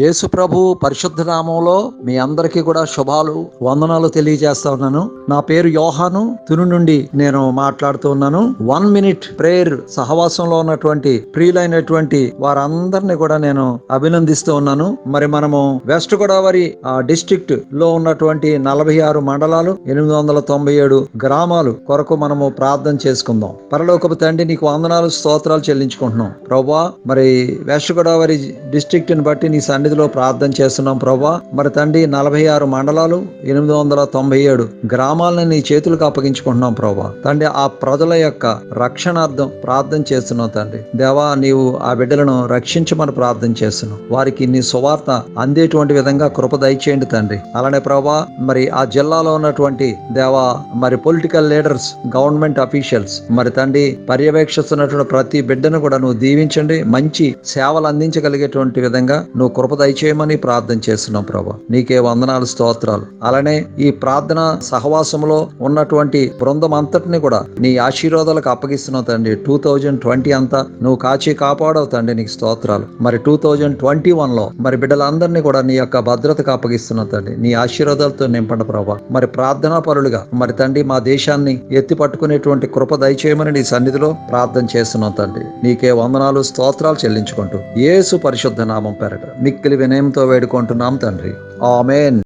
యేసు ప్రభు పరిశుద్ధ నామంలో మీ అందరికీ కూడా శుభాలు వందనాలు తెలియజేస్తా ఉన్నాను. నా పేరు యోహాను. తుని నుండి నేను మాట్లాడుతూ ఉన్నాను. వన్ మినిట్ ప్రేయర్ సహవాసంలో ఉన్నటువంటి ప్రియులైనటువంటి వారందరినీ కూడా నేను అభినందిస్తూ ఉన్నాను. మరి మనము వెస్ట్ గోదావరి డిస్ట్రిక్ట్లో ఉన్నటువంటి నలభై ఆరు మండలాలు ఎనిమిది వందల తొంభై ఏడు గ్రామాలు కొరకు మనము ప్రార్థన చేసుకుందాం. పరలోకపు తండ్రి నీకు వందనాలు స్తోత్రాలు చెల్లించుకుంటున్నాం. ప్రభా మరి వెస్ట్ గోదావరి డిస్ట్రిక్ట్ని బట్టి నీ సన్నిధిలో ప్రార్థన చేస్తున్నాం ప్రభా. మరి తండ్రి నలభై ఆరు మండలాలు ఎనిమిది వందల తొంభై ఏడు గ్రామాలను నీ చేతులకు అప్పగించుకుంటున్నాం ప్రభా. తండ్రి ఆ ప్రజల యొక్క రక్షణార్థం ప్రార్థన చేస్తున్నాం తండ్రి. దేవా నీవు ఆ బిడ్డలను రక్షించమని ప్రార్థన చేస్తున్నాం. వారికి నీ సువార్త అందేటువంటి విధంగా కృప దయచేయండి తండ్రి. అలానే ప్రభా మరి ఆ జిల్లాలో ఉన్నటువంటి దేవా మరి పొలిటికల్ లీడర్స్ గవర్నమెంట్ అఫీషియల్స్ మరి తండ్రి పర్యవేక్షిస్తున్నటువంటి ప్రతి బిడ్డను కూడా నువ్వు దీవించండి. మంచి సేవలు అందించగలిగేటువంటి విధంగా నువ్వు కృప దయచేయమని ప్రార్థన చేస్తున్నాం ప్రభా. నీకే వందనాలు స్తోత్రాలు. అలానే ఈ ప్రార్థన సహవాసంలో ఉన్నటువంటి బృందం అంతటిని కూడా నీ ఆశీర్వాదాలకు అప్పగిస్తున్నావు తండ్రి. టూ థౌజండ్ ట్వంటీ అంతా నువ్వు కాచి కాపాడవు తండ్రి నీకు స్తోత్రాలు. మరి టూ థౌజండ్ ట్వంటీ వన్లో మరి బిడ్డలందరినీ కూడా నీ యొక్క భద్రతకు అప్పగిస్తున్నావు తండ్రి. నీ ఆశీర్వాదాలతో నింపండి ప్రభా. మరి ప్రార్థనా పరులుగా మరి తండ్రి మా దేశాన్ని ఎత్తి పట్టుకునేటువంటి కృప దయచేయమని నీ సన్నిధిలో ప్రార్థన చేస్తున్నావు తండ్రి. నీకే వందనాలు స్తోత్రాలు చెల్లించుకుంటూ ఏసు పరిశుద్ధ నామం పెరగ మిక్కిలి వినయంతో వేడుకుంటున్నాం తండ్రి. ఆమెన్.